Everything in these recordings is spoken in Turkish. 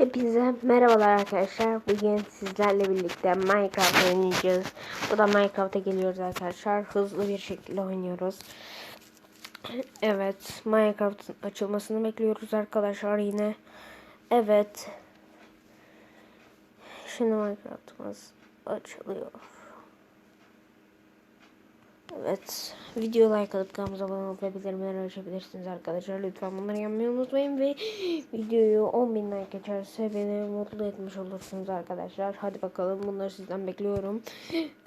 Hepinize merhabalar arkadaşlar. Bugün sizlerle birlikte Minecraft oynayacağız. Bu da Minecraft'a geliyoruz arkadaşlar. Hızlı bir şekilde oynuyoruz. Evet, Minecraft'ın açılmasını bekliyoruz arkadaşlar yine. Evet. Şimdi Minecraft'ımız açılıyor. Evet. Video like atıp kanalımıza abone olup bildirimleri açabilirsiniz arkadaşlar. Lütfen bunları yapmayı unutmayın ve videoyu 10.000 like geçerse beni mutlu etmiş olursunuz arkadaşlar. Hadi bakalım bunları sizden bekliyorum.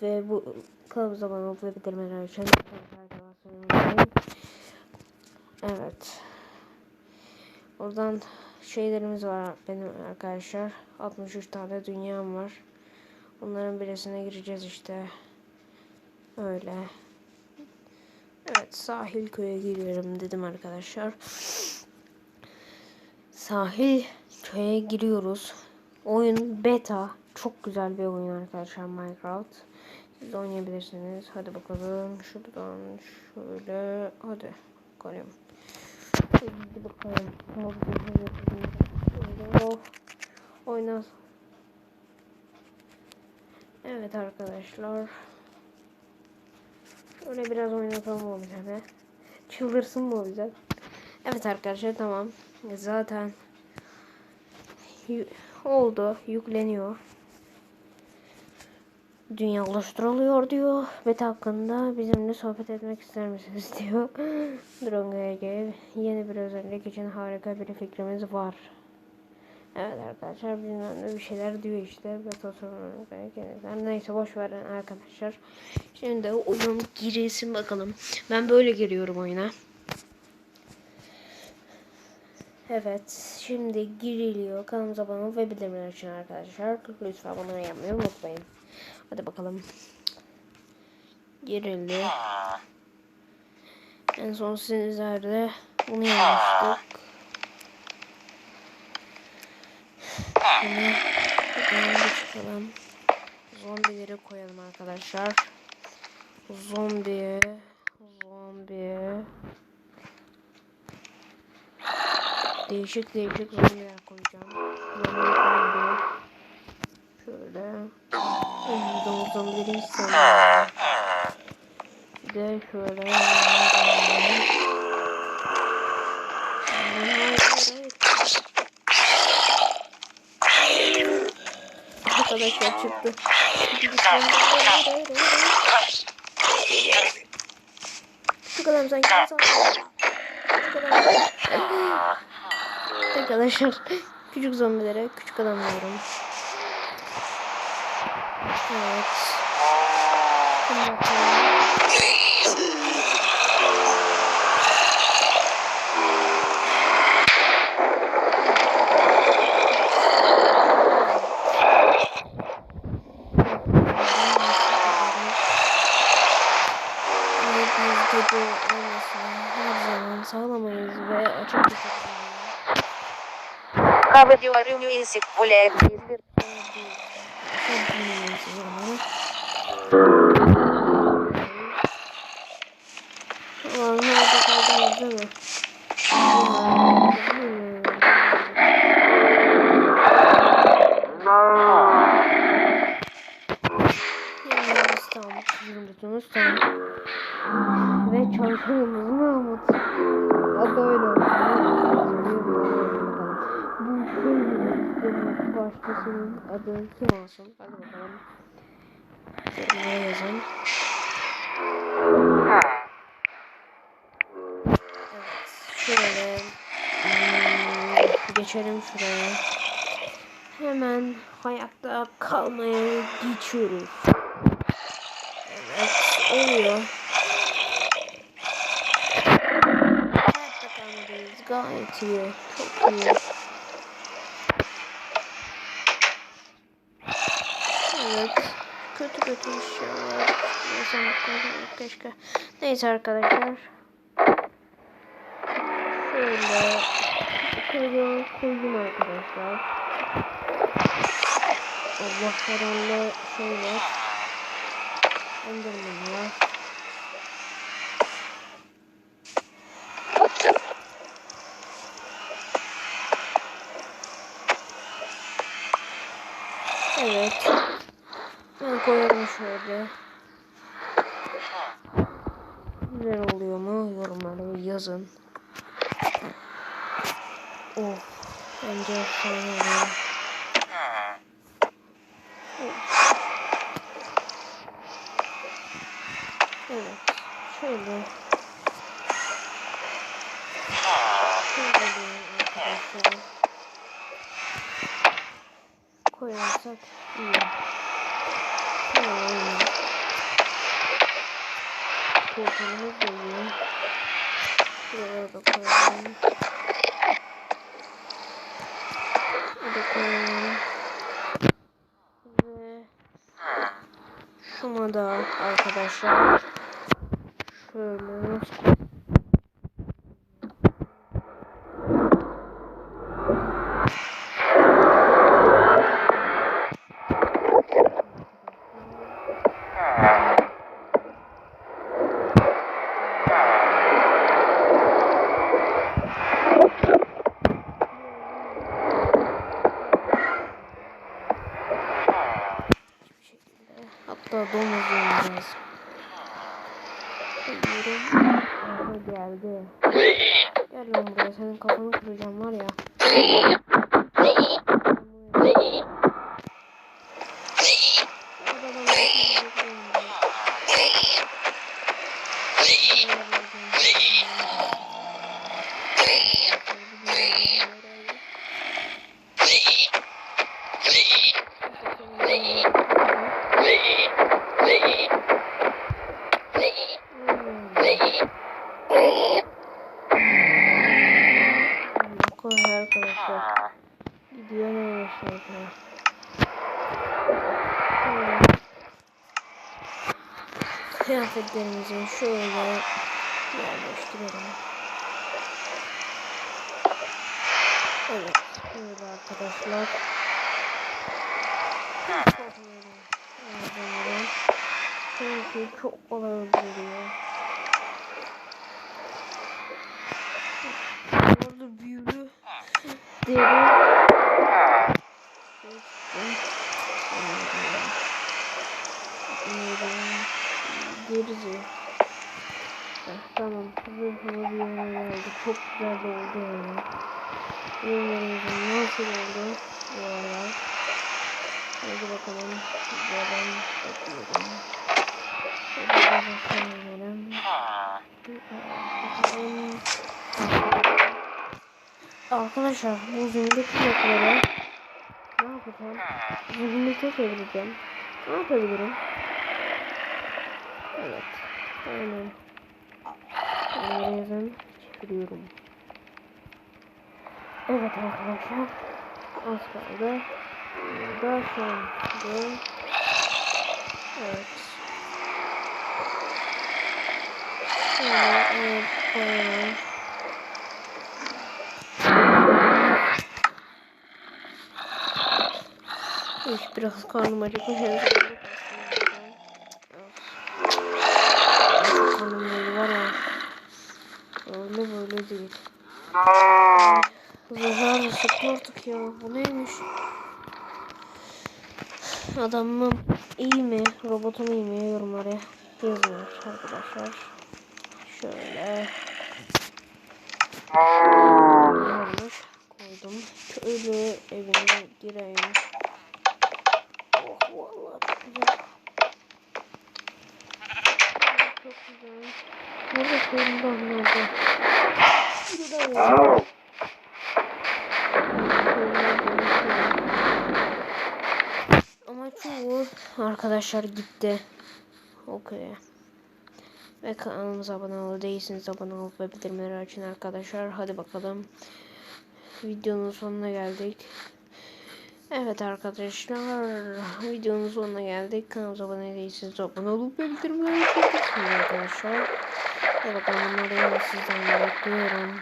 Ve bu kanalımıza abone olup bildirimleri açın. Evet. Oradan şeylerimiz var benim arkadaşlar. 63 tane dünyam var. Onların birisine gireceğiz işte. Öyle. Evet sahil köye giriyorum dedim arkadaşlar. Sahil köye giriyoruz. Oyun beta. Çok güzel bir oyun arkadaşlar Minecraft. Siz oynayabilirsiniz. Hadi bakalım. Şuradan şöyle. Hadi bakalım. Hadi bakalım. Oh. Oyna. Evet arkadaşlar. Şöyle biraz oynatalım o bize de. Çıldırsın mı o bize? Evet arkadaşlar tamam. Zaten oldu. Yükleniyor. Dünya oluşturuluyor diyor. Beta hakkında bizimle sohbet etmek ister misiniz diyor. Drone GG yeni bir özellik için harika bir fikrimiz var. Evet arkadaşlar bilmem ne bir şeyler diyor işte. Beta sorunları Neyse boş verin arkadaşlar. Şimdi de oyun girilsin bakalım. Ben böyle giriyorum oyuna. Evet. Şimdi giriliyor. Kanalımıza abone ol ve bildirimler için arkadaşlar. Lütfen bunları yapmayı unutmayın. Hadi bakalım. Girildi. En son sizlerde bunu yapmıştık. Şimdi buradan çıkalım. Zombileri koyalım arkadaşlar. Zombi. Zombi. Değişik değişik zombiler koyacağım. Zombi. Şöyle. Domuz zombileri hiç sevmiyorum. Bir de şöyle. Arkadaşlar çıktı. Şu kadar sanki. Şu kadar. Arkadaşlar küçük zombilere küçük adam diyorum. Evet. Şimdi bakalım. о чем ты Кавади Орю Мюинсик гуляет. Ладно, это когда было. Tamam. Ve çarpıyoruz. Ne umut. Mahmut. Adı öyle olsun. Bu başkasının adı kim olsun? Hadi bakalım. Şuraya yazın. Evet. Şöyle. Hmm, geçelim şuraya. Hemen hayatta kalmaya geçiyoruz. Evet. Oluyor. Hayatta kalmalıyız. Gayet iyi. Çok iyi. Evet. Kötü kötü işler var. Keşke. Neyse arkadaşlar. Şöyle koydum, koydum arkadaşlar. Allah herhalde şey var. Enderman var. Evet. Ben koyarım şöyle. Güzel oluyor mu? Yorumlara yazın. Of. Bence efsane. Evet. Şöyle diyelim arkadaşlar. Koyarsak iyi. Portalımız da iyi. Şuraya da koyalım. Bir de koyalım. Ve şuna da arkadaşlar şöyle Hatta domuz yemeyeceğiz. Geldi. Gel lan buraya senin kafanı kıracağım var ya. Bu arkadaşlar. Gidiyor ne başladı. Kıyafetlerimizi şöyle yerleştirelim. Evet, böyle arkadaşlar. Çünkü çok kolay öldürüyor. Orada büyülü deri. Gerisi. Heh, tamam. Zırhımı bir yana geldi. Çok güzel oldu yani. Ürünlerimizin nasıl oldu? Aralar. Hadi bakalım. Buradan bakıyorum. Hadi bakalım. Bakalım. Arkadaşlar bu zümrüt blokları ne yapacağım? Zümrüt'e çevireceğim. Ne yapabilirim? Evet. Aynen. Yazın. Çeviriyorum. Evet arkadaşlar. Az kaldı. Burada şu an. Evet. Şöyle evet koyalım. İş biraz karnım acıkmış. Nasıl karnım böyle var ya. Öyle böyle değil. Zehra sıktı artık ya. Bu neymiş? Adamım iyi mi? Robotum iyi mi? Yorumlara yazıyor arkadaşlar. Şöyle. Koydum. Köylü evine gireyim. Çok güzel. Nerede koyundan nerede? Burada ya. Ama çoğu arkadaşlar gitti. Okey. Ve kanalımıza abone ol değilsiniz abone olup ve bildirimleri açın arkadaşlar. Hadi bakalım. Videonun sonuna geldik. Evet arkadaşlar. Videonun sonuna geldik. Kanalımıza abone değilseniz abone olup ve bildirimleri açın arkadaşlar. Hadi bakalım bunları sizden bekliyorum.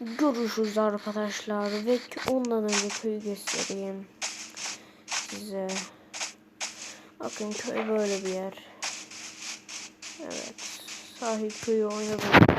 Görüşürüz arkadaşlar. Ve ondan önce köyü göstereyim. Size. Bakın köy böyle bir yer. Evet. Sahil köyü oynadım.